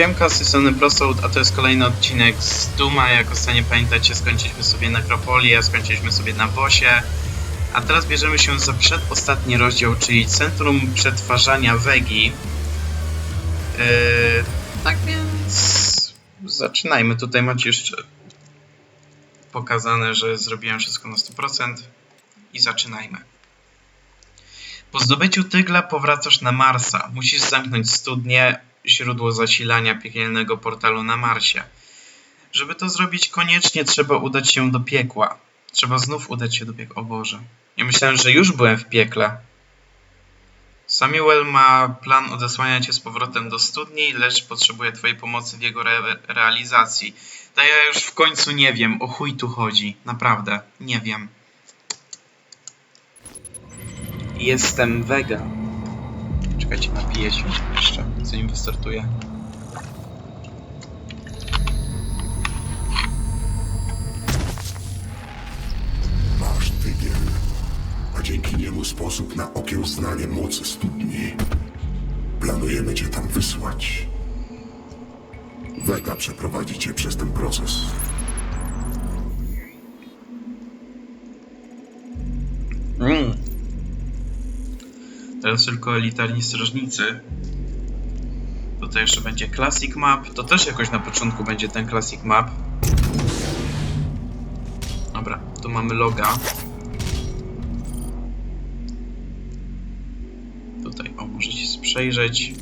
Siemka, z tej strony Prosoud, a to jest kolejny odcinek z Duma. Jak ostatnio pamiętacie, skończyliśmy sobie Nekropolię, skończyliśmy sobie na Bosie. A teraz bierzemy się za przedostatni rozdział, czyli Centrum Przetwarzania Wegi. Yy, tak więc zaczynajmy. Tutaj macie jeszcze pokazane, że zrobiłem wszystko na 100% i zaczynajmy. Po zdobyciu tygla powracasz na Marsa. Musisz zamknąć studnię, źródło zasilania piekielnego portalu na Marsie. Żeby to zrobić, koniecznie trzeba udać się do piekła. Trzeba znów udać się do piekła. O Boże. Ja myślałem, że już byłem w piekle. Samuel ma plan odesłania cię z powrotem do studni, lecz potrzebuje twojej pomocy w jego re realizacji. To ja już w końcu nie wiem, o chuj tu chodzi. Naprawdę, nie wiem. Jestem Vega. Czekajcie, napiję się jeszcze, zanim wystartuję. Masz tygiel, a dzięki niemu sposób na okiełznanie mocy studni. Planujemy cię tam wysłać. Vega przeprowadzi cię przez ten proces. Teraz tylko elitarni strażnicy. Tutaj jeszcze będzie Classic Map. To też jakoś na początku będzie ten Classic Map. Dobra, tu mamy loga. Tutaj, o, możecie przejrzeć.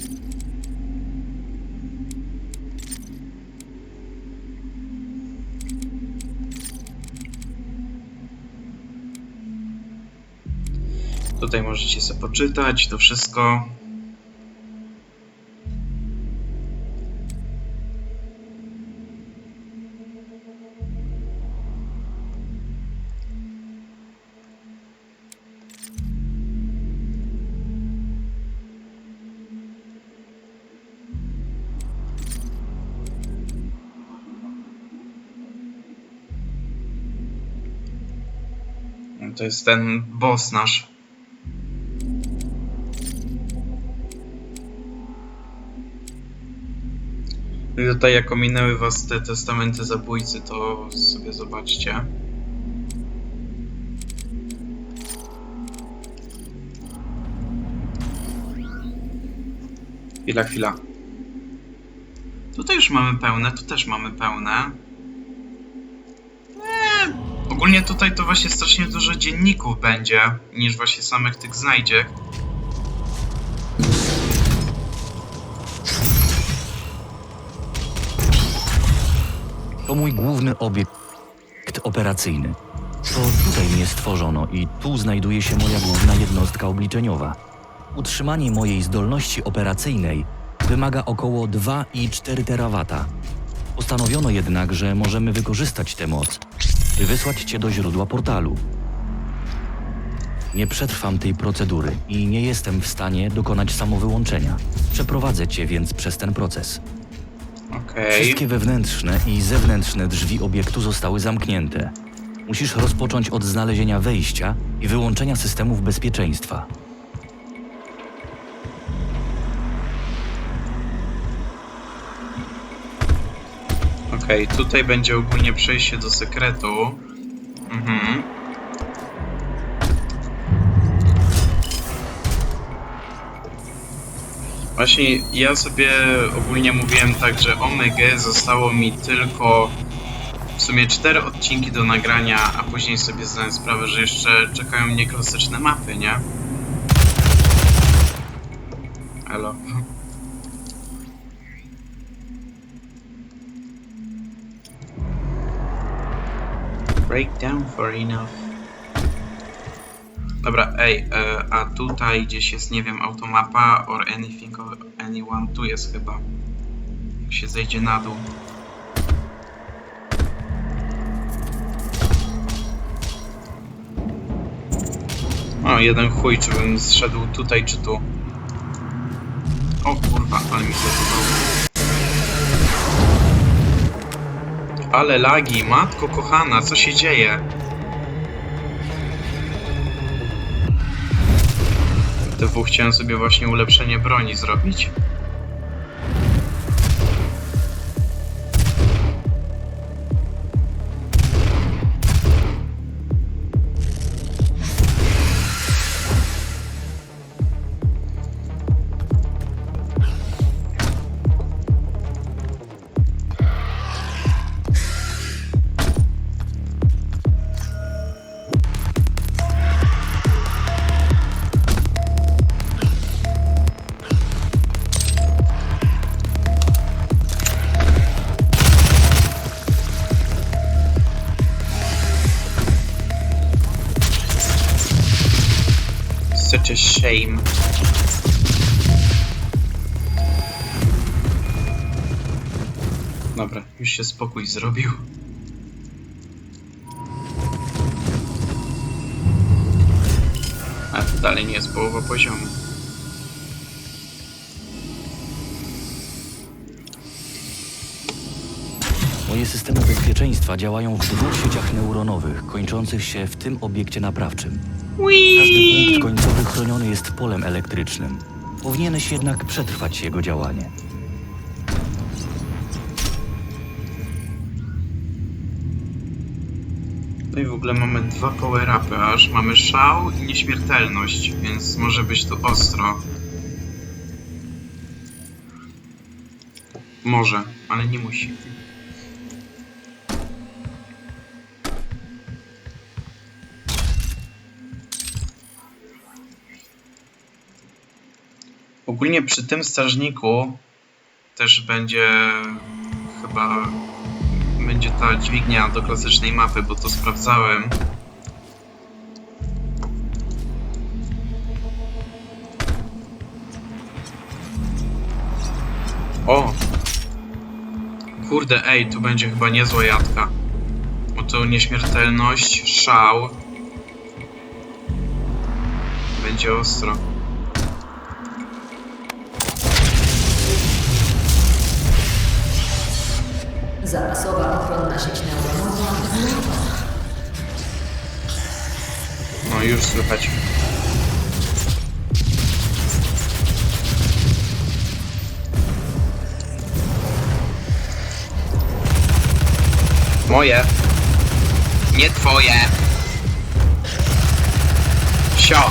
Tutaj możecie sobie poczytać to wszystko. To jest ten boss nasz. Tutaj jak ominęły was te testamenty zabójcy, to sobie zobaczcie. Chwila, chwila. Tutaj już mamy pełne, tu też mamy pełne. Eee, ogólnie tutaj to właśnie strasznie dużo dzienników będzie, niż właśnie samych tych znajdziek. To mój główny obiekt operacyjny. To tutaj mnie stworzono i tu znajduje się moja główna jednostka obliczeniowa. Utrzymanie mojej zdolności operacyjnej wymaga około 2,4 terawata. Postanowiono jednak, że możemy wykorzystać tę moc, by wysłać cię do źródła portalu. Nie przetrwam tej procedury i nie jestem w stanie dokonać samowyłączenia. Przeprowadzę cię więc przez ten proces. Okej. Wszystkie wewnętrzne i zewnętrzne drzwi obiektu zostały zamknięte. Musisz rozpocząć od znalezienia wejścia i wyłączenia systemów bezpieczeństwa. Okej, tutaj będzie ogólnie przejście do sekretu. Mhm. Właśnie ja sobie ogólnie mówiłem tak, że Omega zostało mi tylko w sumie cztery odcinki do nagrania, a później sobie zdałem sprawę, że jeszcze czekają mnie klasyczne mapy, nie? Elo. Breakdown for enough. Dobra, ej, e, a tutaj gdzieś jest, nie wiem, automapa or anything or anyone, tu jest chyba. Jak się zejdzie na dół. O, jeden chuj, czy bym zszedł tutaj, czy tu. O kurwa, ale mi zlatywało. Ale lagi, matko kochana, co się dzieje? TW chciałem sobie właśnie ulepszenie broni zrobić. A shame. Dobra, już się spokój zrobił. A to dalej nie jest połowa poziomu. Moje systemy bezpieczeństwa działają w dwóch sieciach neuronowych, kończących się w tym obiekcie naprawczym. Każdy punkt końcowy chroniony jest polem elektrycznym. Powinieneś jednak przetrwać jego działanie. No i w ogóle mamy dwa power-upy aż. Mamy szał i nieśmiertelność, więc może być tu ostro. Może, ale nie musi. Ogólnie przy tym strażniku też będzie chyba będzie ta dźwignia do klasycznej mapy, bo to sprawdzałem. O! Kurde, ej, tu będzie chyba niezła jadka. Bo to nieśmiertelność, szał. Będzie ostro. Zapasowa ochronna sieć neuronowa. No już słychać. Moje. Nie twoje. Sio.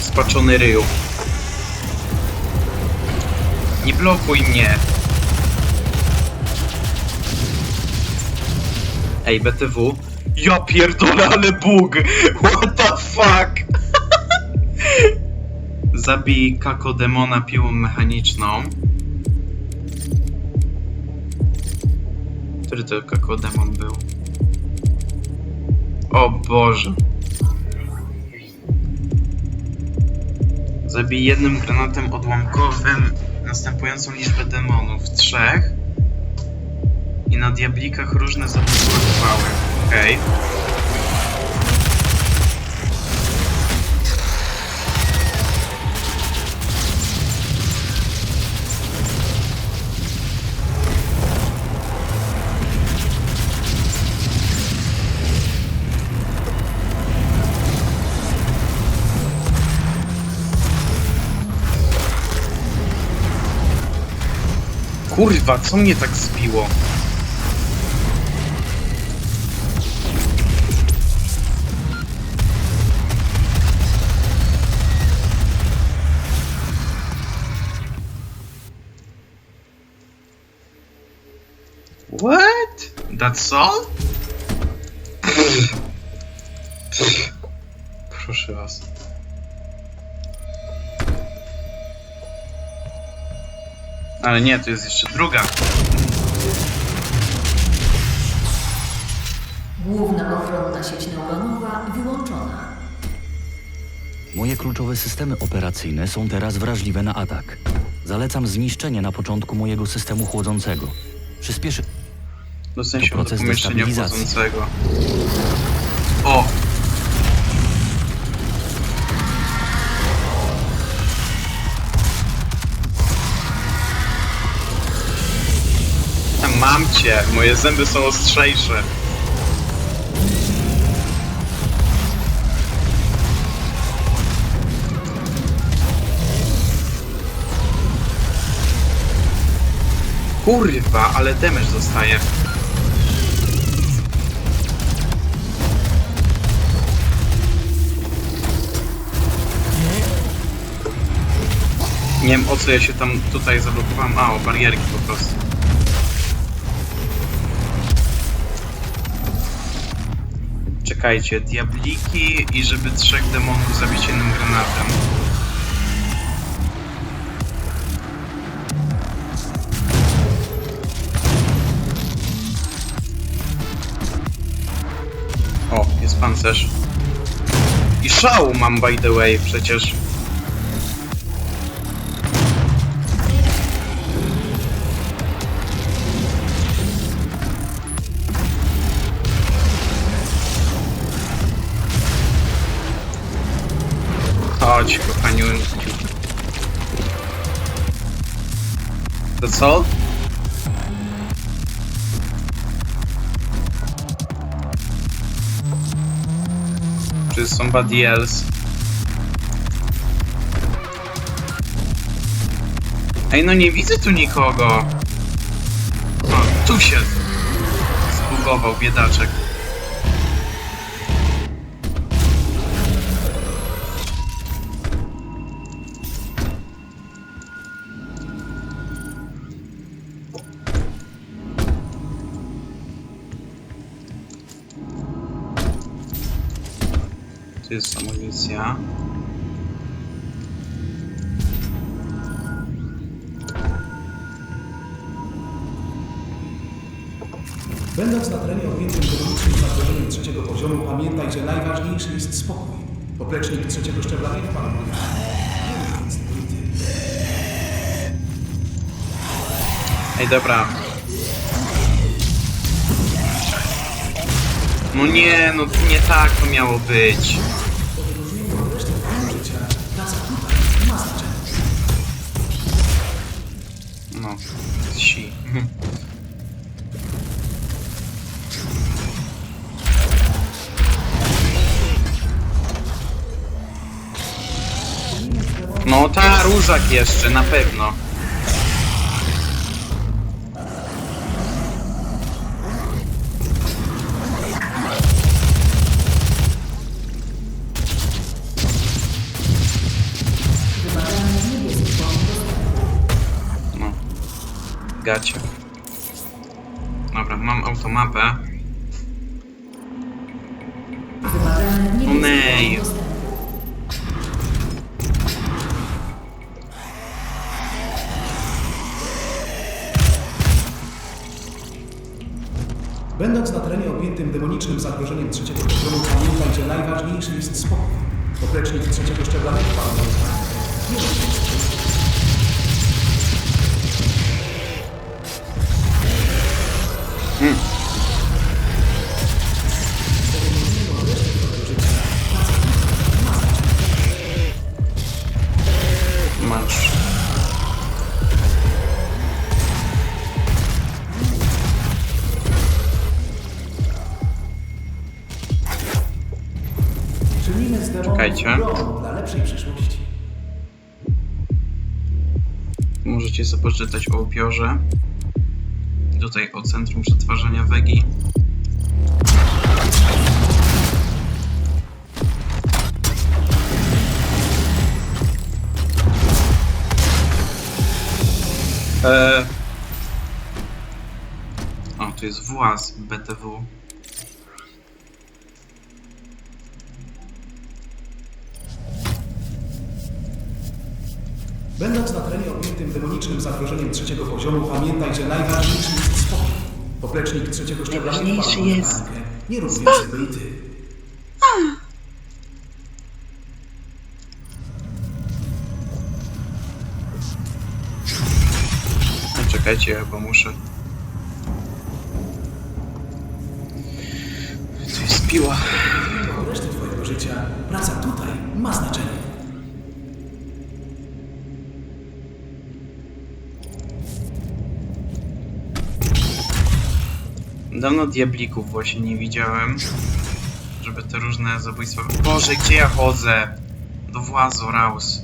Spaczony ryju. Nie blokuj mnie. Ej, BTW. Ja pierdolę, ale bug! What the fuck? Zabij kakodemona piłą mechaniczną. Który to kakodemon był? O Boże. Zabij jednym granatem odłamkowym następującą liczbę demonów. Trzech. I na diablikach różne zablokowały. Okej. Kurwa, co mnie tak zbiło? That's all? Proszę was. Ale nie, tu jest jeszcze druga. Główna ochronna sieć neuronowa wyłączona. Moje kluczowe systemy operacyjne są teraz wrażliwe na atak. Zalecam zniszczenie na początku mojego systemu chłodzącego. Przyspieszy Dostęp się do proces pomieszczenia destabilizacji. wchodzącego. O! Mam cię! Moje zęby są ostrzejsze. Kurwa, ale damage dostaje. Nie wiem o co ja się tam tutaj zablokowałem. A, o barierki po prostu. Czekajcie, diabliki i żeby trzech demonów zabić jednym granatem. O, jest pancerz. I szału mam by the way przecież. Co? Czy somebody else? Ej, no nie widzę tu nikogo. O, tu się zbugował biedaczek. Jest amunicja. Będąc na terenie objętym demonicznym zagrożeniem trzeciego poziomu, pamiętaj, że najważniejszy jest spokój. Poplecznik trzeciego szczebla nie wpadł. Ej, dobra. No nie, no nie tak to miało być. No ta różak jeszcze, na pewno. No. Będąc na terenie objętym demonicznym zagrożeniem trzeciego poziomu, pamiętaj, że najważniejszy jest spokój. Poplecznik trzeciego szczebla nie wpadł. Nie Czynimy z Czekajcie. broń dla lepszej przyszłości. Możecie sobie poczytać o upiorze. Tutaj o Centrum Przetwarzania Wegi. Eee... O, tu jest włas BTW. Będąc na terenie objętym demonicznym zagrożeniem trzeciego poziomu, pamiętaj, że najważniejszy jest spokój. Poplecznik trzeciego szczebla nie Najważniejszy wpadł na jest walkę. Nie rób więcej byty. No, czekajcie, bo muszę. Tu jest piła. Do reszty twojego życia praca tutaj ma znaczenie. Dawno diablików właśnie nie widziałem. Żeby te różne zabójstwa. Boże, gdzie ja chodzę? Do włazu, Raus.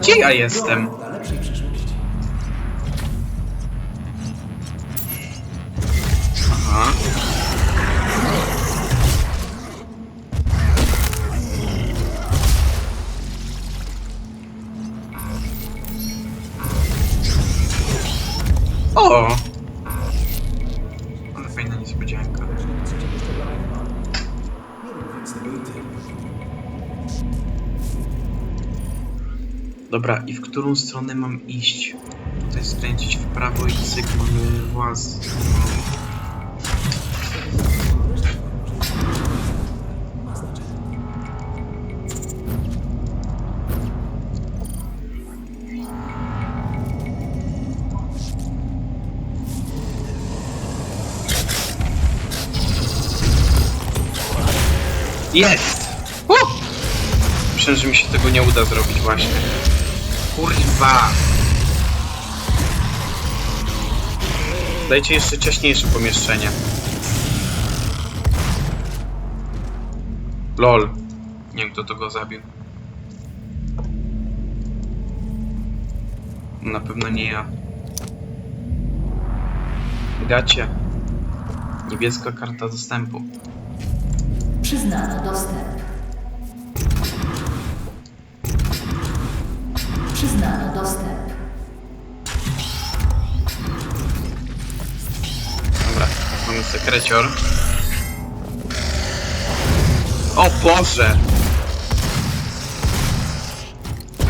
Gdzie ja jestem? Dobra, i w którą stronę mam iść? Tutaj skręcić w prawo i cyk mamy właz. Jest! Uh! Mi się tego nie uda zrobić właśnie. Kurwa! Dajcie jeszcze ciaśniejsze pomieszczenie. LOL. Nie wiem kto to go zabił. Na pewno nie ja. Gacie. Niebieska karta dostępu. Przyznano dostęp. Przyznano dostęp. Dobra, mamy sekrecior. O Boże!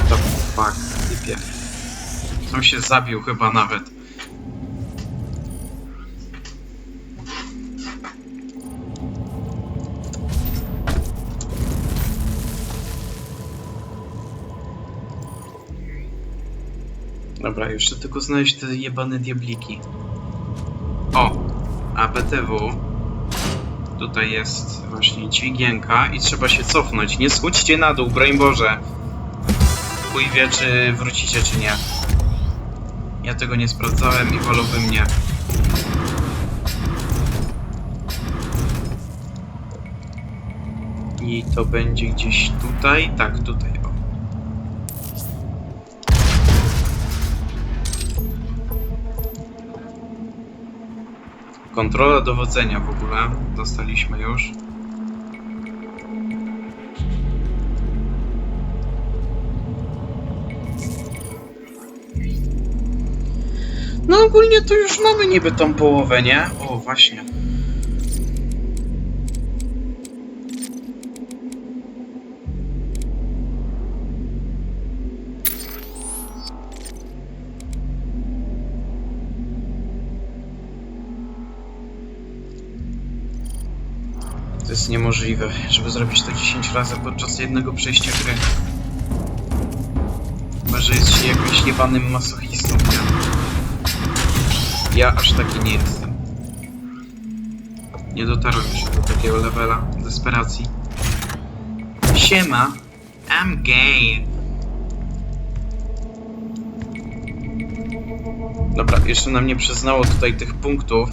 To fuck, typie. On się zabił chyba nawet. Dobra, jeszcze tylko znaleźć te jebane diabliki. O! ABTW. Tutaj jest właśnie dźwigienka i trzeba się cofnąć. Nie schudźcie na dół, broń Boże. Chuj wie, czy wrócicie, czy nie. Ja tego nie sprawdzałem i wolałbym nie. I to będzie gdzieś tutaj? Tak, tutaj. Kontrola dowodzenia w ogóle dostaliśmy już. No ogólnie to już mamy niby tą połowę, nie? O, właśnie. To jest niemożliwe, żeby zrobić to 10 razy podczas jednego przejścia gry. Chyba, że jest się jakimś jebanym masochistą? Ja aż taki nie jestem. Nie dotarłem jeszcze do takiego levela desperacji. Siema, I'm gay. Dobra, jeszcze nam nie przyznało tutaj tych punktów.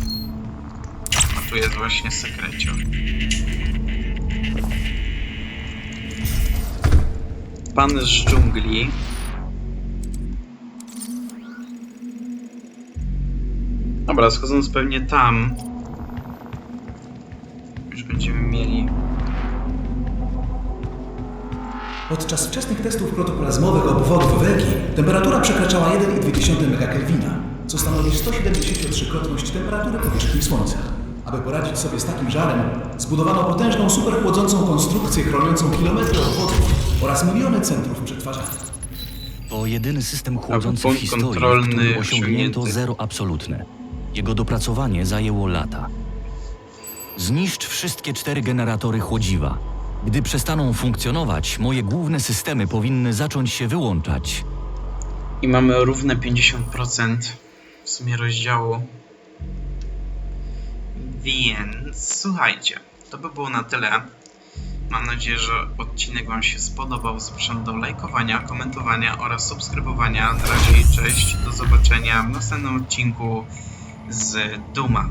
Tu jest właśnie sekrecior. Pan z dżungli. Dobra, schodząc pewnie tam. Już będziemy mieli. Podczas wczesnych testów protoplazmowych obwodów Wegi temperatura przekraczała 1,2 megakelwina, co stanowi 173-krotność temperatury powierzchni Słońca. Aby poradzić sobie z takim żarem, zbudowano potężną superchłodzącą konstrukcję chroniącą kilometry obwodów oraz miliony centrów przetwarzania. To jedyny system chłodzący w punkt historii, w kontrolny osiągnięto osiągnięty. zero absolutne. Jego dopracowanie zajęło lata. Zniszcz wszystkie cztery generatory chłodziwa. Gdy przestaną funkcjonować, moje główne systemy powinny zacząć się wyłączać. I mamy równe 50% w sumie rozdziału. Więc słuchajcie, to by było na tyle. Mam nadzieję, że odcinek Wam się spodobał. Zapraszam do lajkowania, komentowania oraz subskrybowania. Na razie cześć. Do zobaczenia w następnym odcinku z Duma.